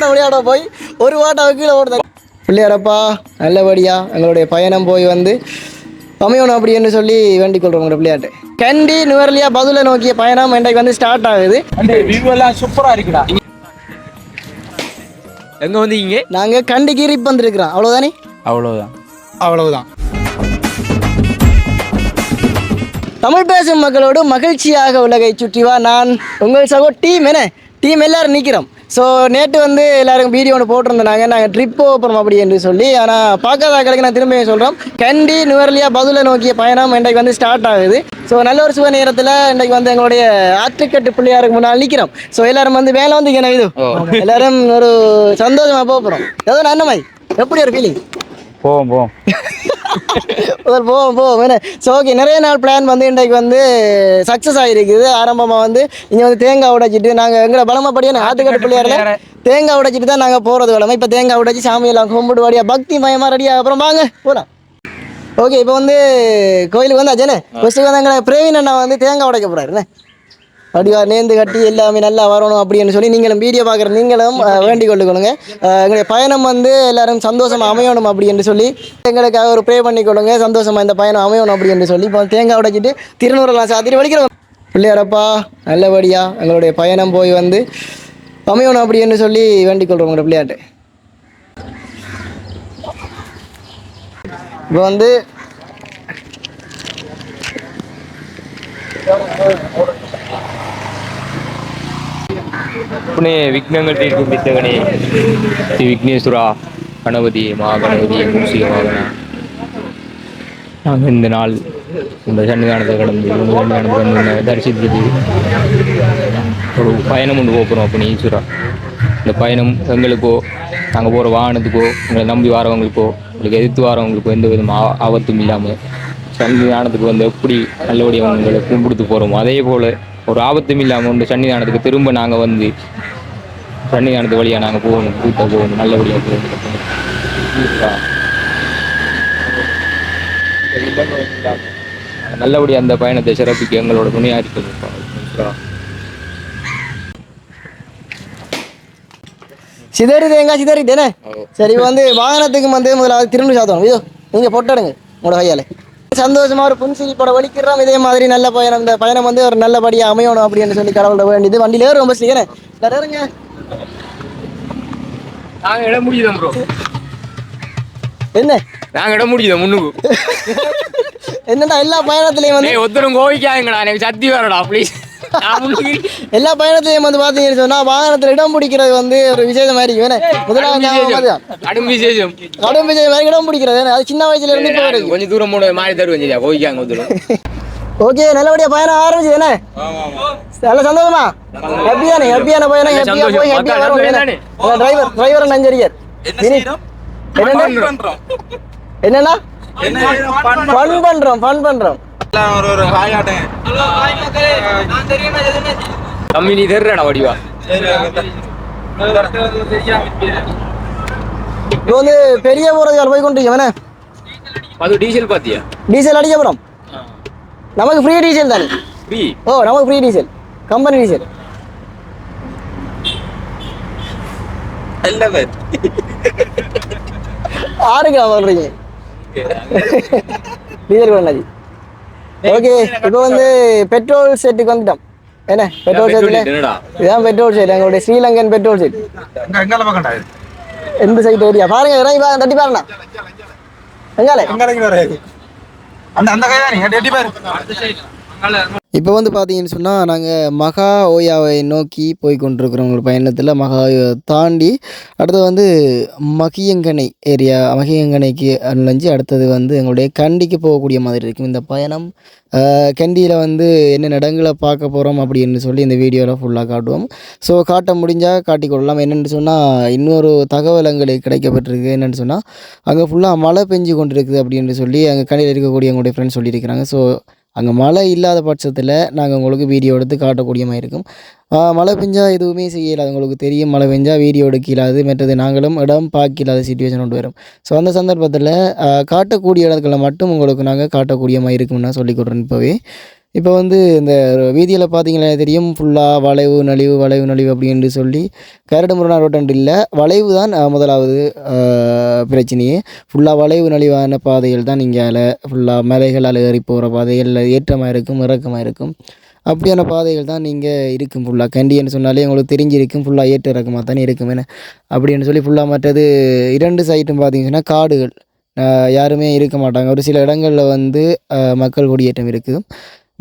கேமோட விளையாட போய் ஒரு வாட்டாவை கீழே ஓடுது பிள்ளையாரப்பா நல்லபடியா எங்களுடைய பயணம் போய் வந்து அமையணும் அப்படின்னு சொல்லி வேண்டிக் கொள்றோம் உங்களோட பிள்ளையாட்டு கண்டி நுவர்லியா பதில நோக்கிய பயணம் இன்றைக்கு வந்து ஸ்டார்ட் ஆகுது. அந்த வியூ எல்லாம் சூப்பரா இருக்குடா. எங்க வந்தீங்க? நாங்கள் கண்டிக்கு ரிப் வந்திருக்கிறோம். அவ்வளோதானே அவ்வளவுதான். அவ்வளவுதான். தமிழ் பேசும் மக்களோடு மகிழ்ச்சியாக உலகை சுற்றி வா நான் உங்கள் சகோ டீம் என்ன? டீம் எல்லாரும் நிற்கிறோம் ஸோ நேற்று வந்து எல்லாரும் வீடியோ ஒன்று போட்டிருந்தாங்க நாங்கள் ட்ரிப் போகிறோம் அப்படி என்று சொல்லி ஆனால் பார்க்காதாக்களுக்கு நான் திரும்ப சொல்கிறோம் கண்டி நுவர்லியா பதில நோக்கிய பயணம் இன்றைக்கு வந்து ஸ்டார்ட் ஆகுது. ஸோ நல்ல ஒரு சுக நேரத்தில் இன்றைக்கு வந்து எங்களுடைய ஆற்றுக்கட்டு பிள்ளையாருக்கு முன்னால் நிற்கிறோம் ஸோ எல்லாரும் வந்து வேலை வந்து இது. எல்லாரும் ஒரு சந்தோஷமாக போக போகிறோம் ஏதோ மாதிரி. எப்படி ஒரு ஃபீலிங் போவோம் போவோம். முதல் போவோம் போவோம். என்ன ஸோ ஓகே நிறைய நாள் பிளான் வந்து இன்றைக்கு வந்து சக்ஸஸ் ஆகிருக்குது ஆரம்பமாக வந்து இங்கே வந்து தேங்காய் உடைச்சிட்டு நாங்கள் எங்களை பலமப்படியான ஆட்டுக்கட்டு பிள்ளையாரில் தேங்காய் உடைச்சிட்டு தான் நாங்கள் போகிறது வளமை. இப்போ தேங்காய் உடைச்சி சாமியெல்லாம் கும்பிடு வாடியா பக்தி மயமாக ரெடியாக அப்புறம் வாங்க போகலாம் ஓகே இப்போ வந்து கோயிலுக்கு வந்து அஜனே ஃபஸ்ட்டு வந்து எங்களை பிரவீன் அண்ணா வந்து தேங்காய் உடைக்க போகிறாருண்ணே அப்படியா நேர்ந்து கட்டி எல்லாமே நல்லா வரணும் அப்படின்னு சொல்லி நீங்களும் வீடியோ பார்க்குற நீங்களும் வேண்டிக் கொள்ளுங்க எங்களுடைய பயணம் வந்து எல்லாரும் சந்தோஷமாக அமையணும் அப்படின்னு சொல்லி எங்களுக்காக ஒரு ப்ரே பண்ணி கொடுங்க சந்தோஷமாக இந்த பயணம் அமையணும் அப்படின்னு சொல்லி இப்போ தேங்காய் உடைச்சிட்டு திருநூறுலாம் சாத்திரி வலிக்கிறோம். பிள்ளையாரப்பா நல்லபடியா எங்களுடைய பயணம் போய் வந்து அமையணும் அப்படின்னு சொல்லி வேண்டிக் கொள்கிறோம் உங்களோட பிள்ளையாட்டு இப்போ வந்து புனே விக்னங்கள் தீர்க்கும் வித்தகனே ஸ்ரீ விக்னேஸ்வரா கணபதி மகாகணபதி மூசிக வாகனா நாங்கள் இந்த நாள் இந்த சன்னிதானத்தை கடந்து இந்த சன்னிதானத்தை கடந்து தரிசித்தது ஒரு பயணம் ஒன்று போகிறோம் அப்போ ஈஸ்வரா இந்த பயணம் எங்களுக்கோ நாங்கள் போகிற வாகனத்துக்கோ எங்களை நம்பி வரவங்களுக்கோ உங்களுக்கு எதிர்த்து வரவங்களுக்கோ எந்த விதம் ஆபத்தும் இல்லாமல் சன்னிதானத்துக்கு வந்து எப்படி நல்லபடியாக உங்களை கும்பிடுத்து போகிறோமோ அதே போல் ஒரு ஆபத்தும் இல்லாமல் இந்த சன்னிதானத்துக்கு திரும்ப நாங்கள் வந்து சன்னிதானத்து வழியாக நாங்கள் போகணும் கூட்ட போகணும் நல்லபடியாக போகணும். நல்லபடியாக அந்த பயணத்தை சிறப்பிக்க எங்களோட துணையாக இருக்குது ஈஸ்வரா. சிதறி தேங்காய் சிதறிட்டேனே சரி வந்து வாகனத்துக்கு வந்து முதலாவது திரும்பி சாத்தணும். இதோ நீங்கள் பொட்டடுங்க உங்களோட கையால். சந்தோஷமா ஒரு புன்சிரிப்போட வலிக்கிறோம் இதே மாதிரி நல்ல பயணம். இந்த பயணம் வந்து ஒரு நல்லபடியாக அமையணும் அப்படின்னு சொல்லி கடவுள்கிட்ட வேண்டியது வண்டியில ஏறும் ரொம்ப சீக்கிரம் ஏறுங்க. நாங்கள் இடம் முடியுதோம் ப்ரோ என்ன? நாங்கள் இடம் முடியுதோம் முன்னுக்கு? என்னடா எல்லா பயணத்துலையும் வந்து ஒருத்தரும் கோவிக்காங்கடா எனக்கு சத்தி வரடா ப்ளீஸ் எல்லா பயணத்துலையும் வந்து பார்த்தீங்கன்னு சொன்னா வாகனத்தில் இடம் பிடிக்கிறது வந்து ஒரு விசேஷம் மாதிரி இருக்கும் ஏன்னா முதலாவது. கடும் விசேஷம். கடும் விஜய் மாதிரி இடம் பிடிக்கிறது ஏன்னா அது சின்ன வயசுல இருந்து இப்போ வரைக்கும். கொஞ்சம் தூரம் போட மாறி தருவேன் சரியா ஒருத்தரும் ஓகே நல்லபடியா பயணம் ஆரம்பிச்சது என்ன நல்ல சந்தோஷமா? ஹாப்பியான ஹாப்பியான பயணம் ஹாப்பியா போய். ஹாப்பியா வரும் தானே? டிரைவர் டிரைவர் நஞ்சரிகர் என்னன்னா? ஃபன் பண்றோம். ஃபன் பண்றோம். தம்பி நீ தெரிறடா வடிவா. இப்போ வந்து பெரிய போறது போய் கொண்டிருக்கோம் என்ன? அது டீசல் பாத்தியா? டீசல் அடிக்க போறோம். நமக்கு ஃப்ரீ டீசல் தானே? ஃப்ரீ ஓ நமக்கு ஃப்ரீ டீசல். Company diesel. ஆறுக்கு சொல்றீங்க டீசல் பண்ணாது ஓகே இப்போ வந்து பெட்ரோல் செட்டுக்கு வந்துட்டோம். என்ன? பெட்ரோல் செட்டில்? இதுதான் பெட்ரோல் செட் எங்களுடைய ஸ்ரீலங்கன் பெட்ரோல் செட். எந்த சைட் ஏரியா? பாருங்க இறங்கி பாருங்க தட்டி பாருங்க எங்காலே? அந்த அந்த கை தானே எட்டி பாரு. இப்போ வந்து பார்த்தீங்கன்னு சொன்னால் நாங்கள் மகா ஓயாவை நோக்கி போய் கொண்டிருக்கிறோம் ஒரு பயணத்தில். மகா தாண்டி அடுத்தது வந்து மகியங்கனை ஏரியா. மகியங்கனைக்கு நுழைஞ்சு அடுத்தது வந்து எங்களுடைய கண்டிக்கு போகக்கூடிய மாதிரி இருக்கும் இந்த பயணம். கண்டியில் வந்து என்ன இடங்களை பார்க்க போகிறோம் அப்படின்னு சொல்லி இந்த வீடியோவில் ஃபுல்லாக காட்டுவோம். ஸோ காட்ட முடிஞ்சால் காட்டிக்கொள்ளலாம் என்னென்னு சொன்னால் இன்னொரு தகவல் எங்களுக்கு கிடைக்கப்பட்டிருக்கு. என்னென்னு சொன்னால் அங்கே ஃபுல்லாக மழை பெஞ்சு கொண்டிருக்குது அப்படின்னு சொல்லி அங்கே கண்டியில் இருக்கக்கூடிய எங்களுடைய ஃப்ரெண்ட்ஸ் சொல்லியிருக்கிறாங்க. ஸோ அங்கே மழை இல்லாத பட்சத்தில் நாங்கள் உங்களுக்கு வீடியோ எடுத்து காட்டக்கூடிய மாதிரி இருக்கும். மழை பெஞ்சால் எதுவுமே செய்யலாது உங்களுக்கு தெரியும் மழை பெஞ்சால் வீடியோ எடுக்கலாது. மற்றது நாங்களும் இடம் பார்க்கலாத சுச்சுவேஷன் கொண்டு வரும். ஸோ அந்த சந்தர்ப்பத்தில் காட்டக்கூடிய இடத்துல மட்டும் உங்களுக்கு நாங்கள் காட்டக்கூடிய மாதிரி இருக்கும்னு நான் சொல்லிக் கொடுறேன் இப்போவே. இப்போ வந்து இந்த வீதியில் பார்த்தீங்கன்னா தெரியும்? ஃபுல்லாக வளைவு நலிவு வளைவு நலிவு அப்படின்னு சொல்லி கரடு முரணா ரோட்டண்டு இல்லை. வளைவு தான் முதலாவது பிரச்சனையே. ஃபுல்லாக வளைவு நலிவான பாதைகள் தான் இங்கே ஃபுல்லாக மலைகளால் ஏறி போகிற பாதைகள் ஏற்றமாக இருக்கும் இறக்கமாக இருக்கும். அப்படியான பாதைகள் தான் நீங்கள் இருக்கும் ஃபுல்லாக கண்டின்னு சொன்னாலே உங்களுக்கு தெரிஞ்சிருக்கும். ஃபுல்லாக ஏற்ற இறக்கமாக தானே இருக்கும் என்ன அப்படின்னு சொல்லி ஃபுல்லாக மற்றது இரண்டு சைட்டும் பார்த்தீங்கன்னா காடுகள். யாருமே இருக்க மாட்டாங்க. ஒரு சில இடங்களில் வந்து மக்கள் குடியேற்றம் இருக்குது.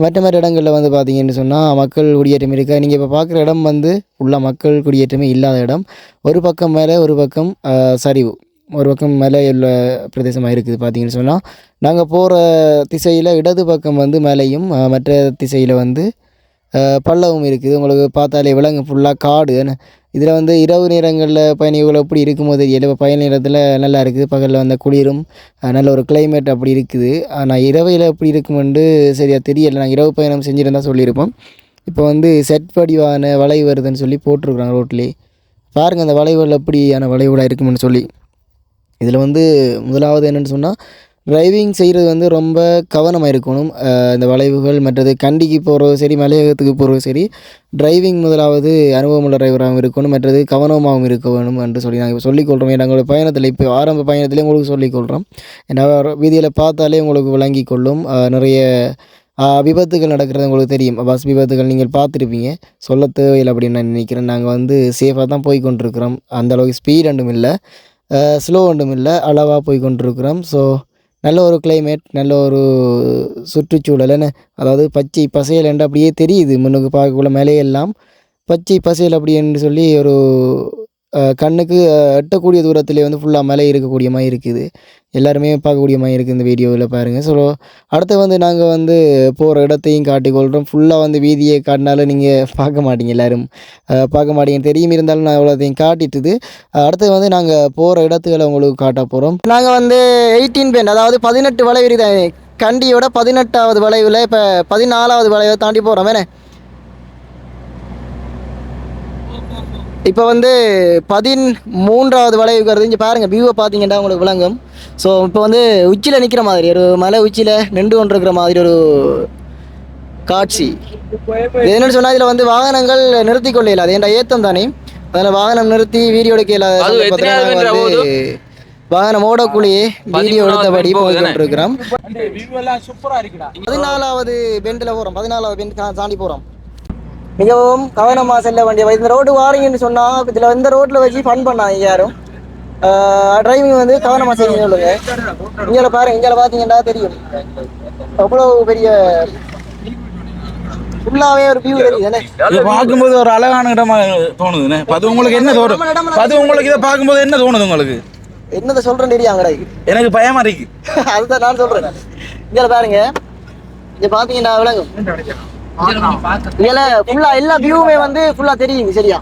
மற்ற மற்ற இடங்களில் வந்து பார்த்தீங்கன்னு சொன்னால் மக்கள் குடியேற்றம் இருக்கா நீங்கள் இப்போ பார்க்குற இடம் வந்து ஃபுல்லாக மக்கள் குடியேற்றமே இல்லாத இடம். ஒரு பக்கம் மேலே ஒரு பக்கம் சரிவு. ஒரு பக்கம் மேலே உள்ள பிரதேசமாக இருக்குது பார்த்தீங்கன்னு சொன்னால் நாங்கள் போகிற திசையில் இடது பக்கம் வந்து மலையும் மற்ற திசையில் வந்து பள்ளமும் இருக்குது. உங்களுக்கு பார்த்தாலே விலங்கு ஃபுல்லாக காடு. இதில் வந்து இரவு நேரங்களில் பயணிகள் எப்படி இருக்குமோ தெரியல. இப்போ பயண நேரத்தில் நல்லா இருக்குது. பகலில் வந்த குளிரும் நல்ல ஒரு கிளைமேட் அப்படி இருக்குது. ஆனால் இரவையில் எப்படி இருக்குமென்று சரியாக தெரியலை. நான் இரவு பயணம் செஞ்சுருந்தா சொல்லியிருப்போம். இப்போ வந்து செட் வடிவான வளைவு வருதுன்னு சொல்லி போட்டிருக்குறாங்க ரோட்லேயே பாருங்கள் அந்த வளைவுகள் எப்படியான வளைவுகளாக இருக்குமென்னு சொல்லி. இதில் வந்து முதலாவது என்னென்னு சொன்னால் டிரைவிங் செய்கிறது வந்து ரொம்ப கவனமாக இருக்கணும். இந்த வளைவுகள் மற்றது கண்டிக்கு போகிறதும் சரி மலையகத்துக்கு போகிறதும் சரி டிரைவிங் முதலாவது அனுபவமுள்ள டிரைவராகவும் இருக்கணும். மற்றது கவனமாகவும் இருக்க வேணும் என்று சொல்லி நாங்கள் சொல்லிக்கொள்கிறோம் எங்களோட பயணத்தில் இப்போ ஆரம்ப பயணத்திலே உங்களுக்கு சொல்லிக்கொள்கிறோம் ஏன்னா வீதியில் பார்த்தாலே உங்களுக்கு விளங்கி கொள்ளும். நிறைய விபத்துகள் நடக்கிறது உங்களுக்கு தெரியும். பஸ் விபத்துகள் நீங்கள் பார்த்துருப்பீங்க. சொல்ல தேவையில்லை அப்படின்னு நான் நினைக்கிறேன். நாங்கள் வந்து சேஃபாக தான் போய் கொண்டிருக்கிறோம். அந்த அளவுக்கு ஸ்பீட் ஒன்றும் இல்லை. ஸ்லோ ஒன்றும் இல்லை. அளவாக போய் கொண்டிருக்கிறோம். ஸோ நல்ல ஒரு கிளைமேட் நல்ல ஒரு சுற்றுச்சூழல் என்ன? அதாவது பச்சை பசையல் என்று அப்படியே தெரியுது. முன்னுக்கு பார்க்கக்குள்ள மலையெல்லாம் பச்சை பசையல் அப்படின்னு சொல்லி ஒரு கண்ணுக்கு எட்டக்கூடிய தூரத்திலே வந்து ஃபுல்லாக மலை இருக்கக்கூடிய மாதிரி இருக்குது. எல்லாருமே பார்க்கக்கூடிய மாதிரி இருக்குது இந்த வீடியோவில் பாருங்கள் ஸோ அடுத்து வந்து நாங்கள் வந்து போகிற இடத்தையும் காட்டிக்கொள்கிறோம் ஃபுல்லாக வந்து வீதியை காட்டினாலும் நீங்கள் பார்க்க மாட்டீங்க எல்லோரும். பார்க்க மாட்டீங்க. தெரியும் இருந்தாலும் நான் இவ்வளோத்தையும் காட்டிட்டுது. அடுத்து வந்து நாங்கள் போகிற இடத்துகளை உங்களுக்கு காட்ட போகிறோம் நாங்கள் வந்து எயிட்டீன் பெண்ட் அதாவது பதினெட்டு வளைவு இருக்குது. கண்டியோட பதினெட்டாவது வளைவில் இப்போ பதினாலாவது வளைவை தாண்டி போகிறோம் வேணே இப்போ வந்து பதிமூன்றாவது வளைவுக்கு வருது இங்கே பாருங்கள் வியூவை பார்த்தீங்கன்னா உங்களுக்கு விளங்கும். ஸோ இப்போ வந்து உச்சியில் நிற்கிற மாதிரி ஒரு மலை உச்சியில் நின்று கொண்டிருக்கிற மாதிரி ஒரு காட்சி. என்னன்னு சொன்னால் இதில் வந்து வாகனங்கள் நிறுத்தி கொள்ள இயலாது. ஏன்டா ஏத்தம் தானே? அதில் வாகனம் நிறுத்தி வீடியோ எடுக்க மீட்டர் வந்து வாகனம் ஓடக்குள்ளேயே வீடியோ எடுத்தபடி போய் கொண்டிருக்கிறோம் பதினாலாவது பெண்டில் போகிறோம் பதினாலாவது பெண்ட் தாண்டி போகிறோம் மிகவும் கவனமாக செல்ல வேண்டிய. இந்த ரோடு வாரீங்கன்னு சொன்னால் இதில் இந்த ரோட்டில் வச்சு ஃபன் பண்ணாங்க யாரும். டிரைவிங் வந்து கவனமாக செய்ய சொல்லுங்க. இங்கே பாருங்க இங்கே பார்த்தீங்கன்னா தெரியும். அவ்வளோ பெரிய ஃபுல்லாகவே ஒரு வியூ தெரியுது என்ன? இது பார்க்கும்போது ஒரு அழகான இடமா தோணுதுண்ணே அது உங்களுக்கு என்ன தோணும் அது உங்களுக்கு இதை பார்க்கும்போது என்ன தோணுது உங்களுக்கு? என்னதை சொல்கிறேன்னு தெரியாங்கடா எனக்கு பயமா இருக்கு. அதுதான் நான் சொல்கிறேன் இங்கே பாருங்க. இங்கே பார்த்தீங்கன்னா விளங்கும் இதில் ஃபுல்லாக எல்லா வியூவுமே வந்து ஃபுல்லாக தெரியுது சரியா?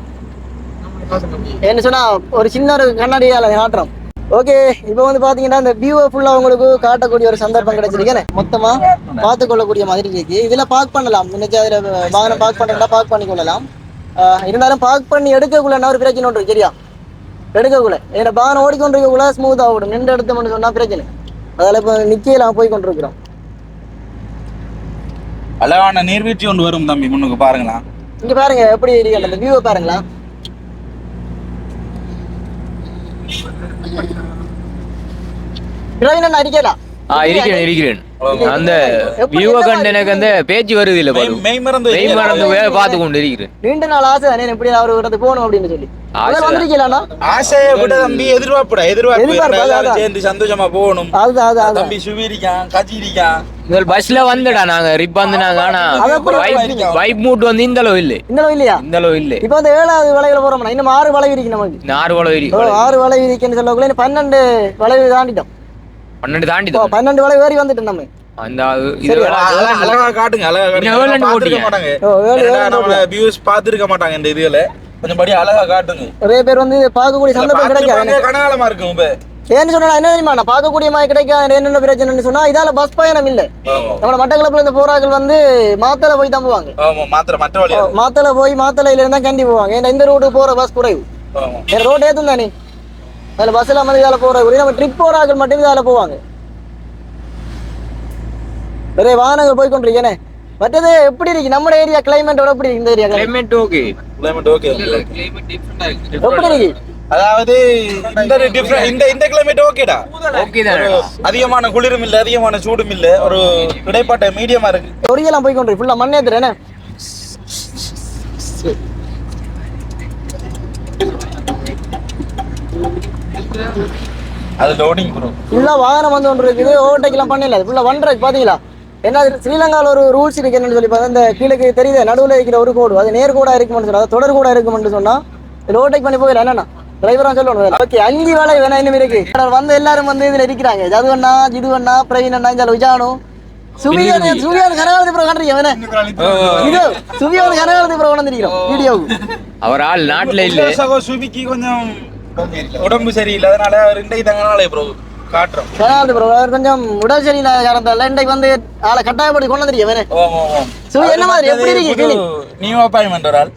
என்ன சொன்னா ஒரு சின்ன ஒரு கண்ணாடியால் காட்டுறோம். ஓகே இப்போ வந்து பார்த்தீங்கன்னா இந்த வியூவை ஃபுல்லாக உங்களுக்கு காட்டக்கூடிய ஒரு சந்தர்ப்பம் கிடைச்சிருக்கேன் மொத்தமாக பார்த்து கொள்ளக்கூடிய மாதிரி இருக்கு. இதில் பார்க் பண்ணலாம். நினைச்சா அதில் வாகனம் பார்க் பண்ணுறதா பார்க் பண்ணி கொள்ளலாம் ஆஹ் இருந்தாலும் பார்க் பண்ணி எடுக்கக்குள்ளனா ஒரு பிரச்சனை ஒன்று சரியா? எடுக்கக்குள்ள. ஏன்னா வாகனம் ஓடிக்கொண்டிருக்கக்குள்ள ஸ்மூத்தாக ஓடும். நின்று எடுத்தோம்னு சொன்னால் பிரச்சனை. அதில் இப்போ நிற்கலாம் போய் கொண்டிருக்கிறோம் அழகான நீர்வீழ்ச்சி ஒன்று வரும் தம்பி முன்னுக்கு பாருங்களா. இங்க பாருங்க எப்படி இருக்கு அந்த வியூவை பாருங்களா. பிரவீன் அடிக்கலாம் ஆ இருக்கிறேன் இருக்கிறேன். அந்த வியூவை கண்டு எனக்கு அந்த பேச்சு வருது இல்ல பாரு. மெய் மறந்து மெய் மறந்து வேலை பார்த்து கொண்டு இருக்கிறேன். நீண்ட நாள் ஆசை தானே எப்படி அவர் இடத்துக்கு போகணும் அப்படின்னு சொல்லி. வந்திருக்கீங்களா ஆசையை விட தம்பி எதிர்பார்ப்புடா எதிர்பார்ப்பு. சேர்ந்து சந்தோஷமா போகணும். அதுதான் அது அது தம்பி சுவீரிக்கான் கஜிரிக்கான். முதல் பஸ்ல வந்துடா நாங்க. ரிப் வந்துனாங்க. ஆனா அது எப்படி வைப் வைப் மூட் வந்து இந்த அளவு இல்லை. இந்த அளவு இல்லையா? இந்த அளவு இல்லை. இப்போ வந்து ஏழாவது வளைவில் போறோம்னா இன்னும் ஆறு வளைவு இருக்கு நமக்கு. இந்த ஆறு வளவு இருக்கு. ஆறு வளைவு இருக்குன்னு சொல்லக்குள்ள பன்னெண்டு வளைவு தாண்டிட்டோம். பன்னெண்டு தாண்டி ஓ, பன்னெண்டு வளைவு ஏறி வந்துட்டோம் நம்ம. அந்த அழகா- காட்டுங்க அழகா? மாட்டாங்க. வியூஸ் பார்த்திருக்க மாட்டாங்க இந்த இதுல. கொஞ்சம் படி அழகா காட்டுங்க. நிறைய பேர் வந்து இதை பார்க்கக்கூடிய சந்தர்ப்பம் கிடைக்காது. கனகாலமா இருக்கும் இப்ப ஏன்னு சொன்னா என்ன தெரியுமா? நான் பார்க்கக்கூடிய மாதிரி கிடைக்காது என்னென்ன பிரச்சனைன்னு சொன்னா இதால பஸ் பயணம் இல்லை. நம்ம மட்டக்களப்புல இந்த போராக்கள் வந்து மாத்தலை போய் தான் போவாங்க. மாத்தலை போய் மாத்தலையில இருந்தா கண்டி போவாங்க. ஏன்னா இந்த ரோடு போற பஸ் குறைவு. ரோடு ஏத்தும் தானே? அதில் பஸ் இல்லாமல் இதால போற நம்ம ட்ரிப் போறாக்கள் மட்டும் இதால போவாங்க. நிறைய வாகனங்கள் போய் கொண்டிருக்கேனே மற்றது எப்படி இருக்கு? நம்ம ஏரியா கிளைமேட்டோட எப்படி இருக்கு? இந்த area climate okay climate okay எப்படி இருக்கு? அதாவது இந்த டிஃபரெண்ட் இந்த இந்த கிளைமேட் ஓகேடா அதிகமான குளிரும் இல்ல அதிகமான சூடும் இல்ல ஒரு இடைப்பட்ட மீடியமா இருக்கு. ஒரியெல்லாம் போய் கொண்டு ஃபுல்லா மண்ணே என்ன? அது லோடிங் ப்ரோ ஃபுல்லா வாகனம் வந்து ஒன்று இருக்குது ஓவர்டேக்லாம் பண்ணல ஃபுல்லா ரைட் பாத்தீங்களா? என்ன ஸ்ரீலங்காவில் ஒரு ரூல்ஸ் இருக்கு என்னன்னு சொல்லி பார்த்தா இந்த கீழே தெரியுது நடுவில் இருக்கிற ஒரு கோடு அது நேர் கோடா இருக்குமென்னு சொன்னா அது தொடர் கோடா இருக்குமென்னு சொன்னா இது ஓவர்டேக் பண்ணி போயிடலாம் என்னன்னா? டிரைவரா சொல்லணும் ஓகே அஞ்சு வேலை வேணா இன்னும் இருக்கு. வந்து எல்லாரும் வந்து இதுல இருக்கிறாங்க. ஜதுவண்ணா ஜிதுவண்ணா பிரவீன் அண்ணா இந்த விஜானு சுவியான் சுவியான் கனகாலதி ப்ரோ கண்டுறீங்க வேணா. இது சுவியான் கனகாலதி ப்ரோ கொண்டிருக்கிறோம் வீடியோவுக்கு அவர் ஆள் நாட்டுல இல்ல. சுபிக்கு கொஞ்சம் உடம்பு சரியில்லை. அதனால அவர் இன்றைக்கு தங்கனாலே ப்ரோ காட்டுறோம். கனகாலதி ப்ரோ அவர் கொஞ்சம் உடல் சரியில்லாத காரணத்தால இன்றைக்கு வந்து ஆளை கட்டாயப்படி கொண்டு வந்துருக்கீங்க வேணா. சுவி என்ன மாதிரி? எப்படி இருக்கு feeling? நியூ அப்பாயின்மெண்ட் ஒரு ஆள்.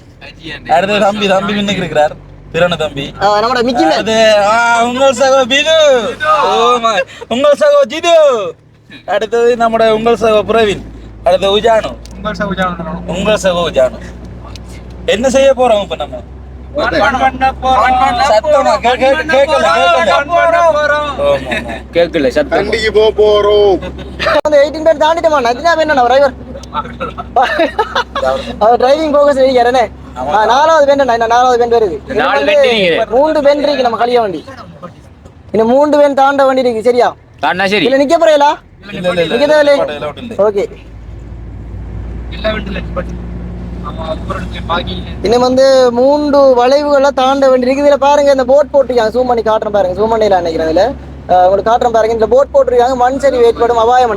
அடுத்து தம்பி தம்பி மின்னுக்கு இருக்கிறார். திறன தம்பி நம்மட மிக்கில அது உங்கள் சகோ பிது உங்கள் சகோ ஜிது அடுத்தது நம்மட உங்கள் சகோ பிரவீன் அடுத்து உஜானு உங்கள் சகோ உஜானு என்ன செய்ய போறோம் இப்ப நம்ம சத்தமா கே- கே- கேட்கல கேட்கல ஆமா, ஆமா. கேட்கல சத்தம் வண்டிக்கு போக போறோம் வந்து 18 பேர் தாண்டிட்டோமா நதினா வேணும் டிரைவர் அவர் டிரைவிங் போகஸ் இருக்கிறேனே நாலாவது பெண் என்ன? நாலாவது பெண் வருது இன்னும். மூன்று பெண் இருக்கு நம்ம கலிய வண்டி. இன்னும் மூன்று பெண் தாண்ட வண்டி இருக்கு சரியா? சரி. இல்ல நிக்க போறீங்களா? இல்ல, இல்ல, இல்ல. நிக்க தேவையில்லை இல்ல, இல்ல, இல்ல. ஓகே. இன்னும் வந்து மூன்று வளைவுகளை தாண்ட வேண்டி இருக்கு. இதுல பாருங்க இந்த போட் போட்டிருக்காங்க. ஜூம் பண்ணி காட்டுறேன் பாருங்க. ஜூம் பண்ணில நினைக்கிறேன் இதுல. உங்களுக்கு காட்டுறேன் பாருங்க. இந்த போட் போட்டிருக்காங்க. மண் சரி ஏற்படும் அபாயம்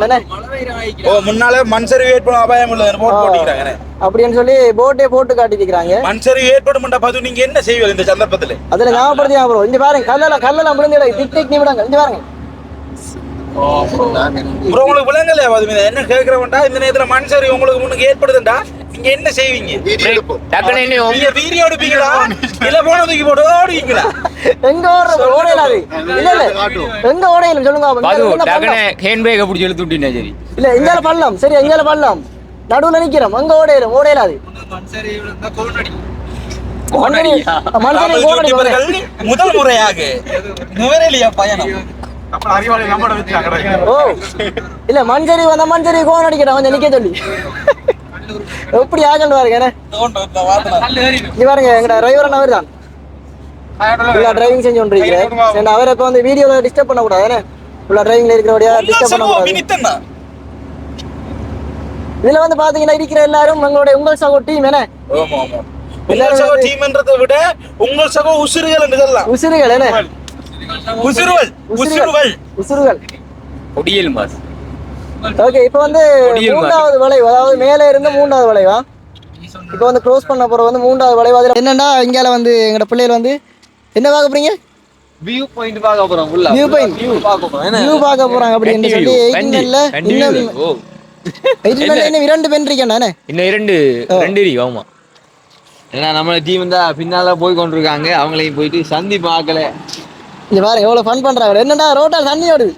ஓ முன்னால மண் சரிவு ஏற்படும் அபாயம் போட்டிக்கிறாங்க அப்படின்னு சொல்லி போட்டே போட்டு காட்டியிருக்கிறாங்க. மண் சரிவு ஏற்படும் பது நீங்க என்ன செய்வீங்க இந்த சந்தர்ப்பத்துல? அதுல ஞாபகப்படுத்தி ஞாபகம் இங்க பாருங்க கல்லெல்லாம் கல்லெல்லாம் விழுந்து டிக் டிக் நிமிடங்கள். இங்க பாருங்க. ப்ரோ உங்களுக்கு மீது என்ன கேட்கிறவன்டா? இந்த நேரத்துல மண் சரிவு உங்களுக்கு முன்னுக்கு ஏற்படுதுண்டா? நீங்க என்ன செய்வீங்க? வீடியோ எடுப்போம். டக்குனு என்ன நீங்க வீடியோ எடுப்பீங்களா? இல்ல போன தூக்கி போட்டு ஓடுவீங்களா? எங்க ஓடுற ஓடையில அது இல்ல இல்ல. எங்க ஓடையில சொல்லுங்க. பது டக்குனு. ஹேண்ட் எழுத்து சரி. இல்ல சரி எங்கால நடுவுல நிக்கிறோம். அங்க ஓடையில ஓடையில அது முதல் முறையாக. நுவரெலியா பயணம். ஓ. இல்ல மஞ்சரி வந்த மஞ்சரி கோன் அடிக்கிறேன். கொஞ்சம் நிக்க சொல்லி. எப்படி ஆகல் பாருங்க இங்க பாருங்க எங்கட டிரைவர் அண்ணா அவர் தான் டிரைவிங் செஞ்சு கொண்டிருக்கிறேன் அவரை இப்ப வந்து வீடியோல டிஸ்டர்ப் பண்ண கூடாது என்ன? ஃபுல்லா டிரைவிங்ல இருக்கிறபடியா டிஸ்டர்ப் பண்ண கூடாது இதுல வந்து பாத்தீங்கன்னா இருக்கிற எல்லாரும் உங்களுடைய உங்கள் சகோ டீம் என்ன? உங்கள் சகோ டீம்ன்றதை விட உங்கள் சகோ உசுறுகள் என்று சொல்லலாம். உசிறுகள் என்ன? உசுறுவல் உசுறுவல் உசுறுகள். ஒடியல் மாஸ். ஓகே இப்போ வந்து மூன்றாவது வளைவு அதாவது மேலே இருந்து மூன்றாவது வளைவா? இப்போ வந்து க்ளோஸ் பண்ண போற வந்து மூன்றாவது வளைவு. அதுல என்னன்னா இங்கால வந்து எங்கட பிள்ளைகள் வந்து என்ன பார்க்க போறீங்க? வியூ பாயிண்ட் பார்க்க போறோம் ஃபுல்லா வியூ பாயிண்ட் வியூ பார்க்க போறோம் என்ன? வியூ பார்க்க போறாங்க சொல்லி இன்னும் இன்னும் இரண்டு பெண் இருக்கேன் இன்னும் இரண்டு ரெண்டு இருக்கு ஆமா. ஏன்னா நம்ம டீம் தான் பின்னால போய் கொண்டிருக்காங்க அவங்களையும் போயிட்டு சந்தி பார்க்கல. இங்க பாருங்க எவ்வளவு ஃபன் பண்றாங்க. என்னடா ரோட்டா தண்ணி ஓடுது.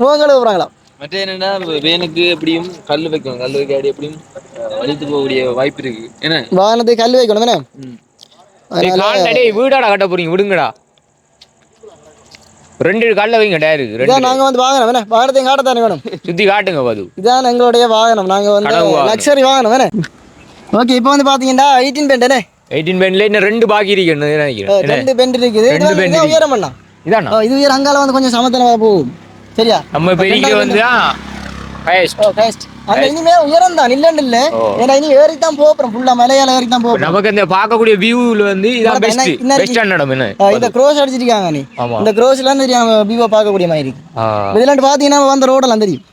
முகங்களை போறாங்களா மற்ற என்னன்னா வேனுக்கு எப்படியும் கல் வைக்கணும். கல் வைக்காடி எப்படியும் அஹ், வலித்து போகக்கூடிய வாய்ப்பு இருக்கு. என்ன வாகனத்துக்கு கல் வைக்கணும் தானே? வீடாடா கட்ட போறீங்க விடுங்கடா. ரெண்டு கால்ல வைங்க டயருக்கு. இதான் ரெண்டு நாங்க வந்து வாகனம் என்ன? வாகனத்தையும் காட்டத்தானே வேணும். சுத்தி காட்டுங்க பது. இதான் எங்களுடைய வாகனம். நாங்க வந்து. லக்ஸரி வாகனம். என்ன? ஓகே இப்போ வந்து பாத்தீங்கன்னா எயிட்டீன் பெண்ட் என்ன? எயிட்டீன் பென்ல இன்னும் ரெண்டு பாக்கி இருக்கு? ரெண்டு பெண்ட் இருக்குது. இது ரெண்டு இருக்கு. உயரம் பண்ணா இதானா? ஓ, இது உயரம் அங்கால வந்து கொஞ்சம் சமத்தனமா போகும். சரியா? நம்ம பெரிய வந்து அங்க இனிமே உயரம் தான் இல்லன்னு இல்ல. ஏன்னா இனி ஏறி தான் போறோம் ஃபுல்லா மலையால ஏறி தான் போறோம் நமக்கு இந்த பார்க்கக்கூடிய வியூல வந்து இதான் பெஸ்ட் பெஸ்டான இடம் என்ன இந்த க்ரோஸ் அடிச்சிருக்காங்க நீ. இந்த க்ரோஸ்ல இருந்து நம்ம வியூவை பார்க்கக்கூடிய மாதிரி இருக்கு. இதுல பாத்தீங்கன்னா வந்த ரோடெல்லாம் தெரியும்.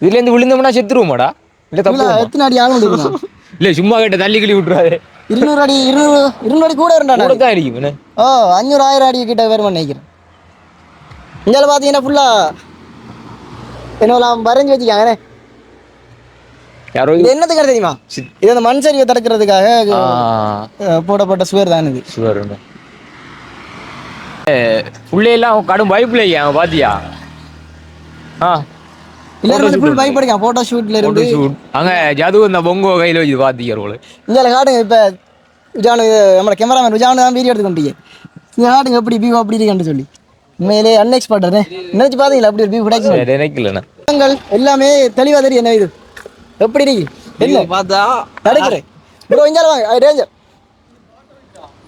இதுல இருந்து விழுந்தோம்னா செத்துருவோமாடா? இல்ல இல்ல தப்பு எத்தனை அடி ஆளும் இருக்கும் இல்ல சும்மா கிட்ட தள்ளி கிளி விட்டுறாரு இருநூறு அடி இருநூறு இருநூறு அடி கூட இருந்தா கூட தான் என்ன? ஓ அஞ்சூறு ஆயிரம் அடி கிட்ட வருமான்னு நினைக்கிறேன். இங்கே பார்த்தீங்கன்னா ஃபுல்லா என்ன வரைஞ்சி வச்சுக்காங்கண்ணே யாரோ இது என்னத்துக்கு தெரியுமா? இது அந்த மண் சரிவை தடுக்கிறதுக்காக போடப்பட்ட சுவர் தான் இது. சுவர் உள்ளே எல்லாம் கடும் பைப்ல அவன் பாத்தியா? ஆ. எல்லாரும் ஃபுல் பைக் படிக்கான் ஃபோட்டோ ஷூட்ல இருந்து. ஷூட் அங்கே ஜது இந்த பொங்கோ கையில் வச்சு பார்த்திக்கிறோம் இங்கே காட்டுங்க இப்போ விஜயானு இது நம்ம கேமராமேன் விஜயானு தான் வீடியோ எடுத்துக்கிட்டீங்க இங்கே காட்டுங்க எப்படி வியூ அப்படி இருக்குன்னு சொல்லி. உண்மையிலே அன்எக்ஸ்பெக்டட் நினைச்சு பார்த்தீங்களா அப்படி ஒரு வியூ கிடைக்கும் எல்லாமே தெளிவா தெரியும் என்ன இது எப்படி இருக்கு என்ன பார்த்தா நடக்கிறேன் ப்ரோ இங்கே வாங்க ரேஞ்சர்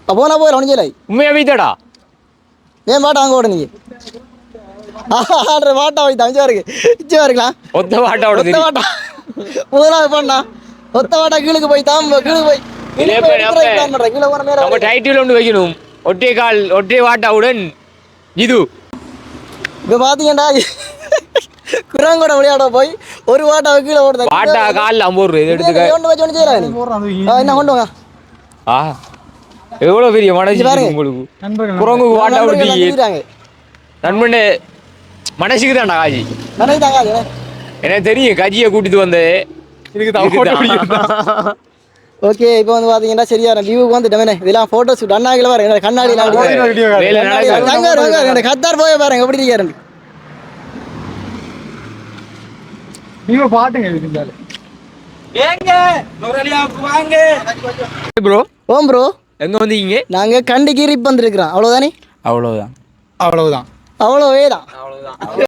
போனா போயில ஒன்றும் உண்மையா வீத்தடா ஏன் மாட்டா அங்கே ஓட நீங்க ஆடுற மாட்டா போய் தஞ்சா இருக்கு இச்சா இருக்கலாம் ஒத்த வாட்டாவோட ஒத்த மாட்டா முதலாவது பண்ணா ஒத்த மாட்டா கீழுக்கு போய் தாம் கீழுக்கு போய் நம்ம- டைட்டில் ஒன்று வைக்கணும் ஒற்றை கால் ஒற்றை வாட்டாவுடன் இது இப்போ பார்த்தீங்கன்னா குரங்கோட விளையாட போய் ஒரு வாட்டா கீழே ஓடுது வாட்டா காலில் ஐம்பது ரூபா இது எடுத்துக்க. ஒன்று வச்சு ஒன்று செய்யலாம் என்ன கொண்டு வாங்க. ஆ. எவ்வளோ பெரிய மனசு பாருங்க. உங்களுக்கு? குரங்கு வாட்டா நண்பர்கள் விட்டு வந்துக்கிறாங்க. நண்பனே மனசுக்கு தான்டா காஜி. எனக்கு தெரியும் கஜியை கூட்டிட்டு வந்தது ஓகே இப்போ வந்து பாத்தீங்கன்னா சரியான வியூக்கு வந்துட்டோமே. இதெல்லாம் போட்டோ ஷூட் அண்ணாக்கில பாருங்க. கண்ணாடியில். என்னோட கத்தார் போய் பாருங்க. எப்படி இருக்காரு ஏங்க நுரலியாவுக்கு வாங்க. ப்ரோ ஓம் ப்ரோ எங்க வந்தீங்க? நாங்க கண்டிக்கு ரிப் வந்திருக்கிறோம். அவ்வளவுதானே? அவ்வளவுதான். அவ்வளவுதான். அவ்வளவே தான்.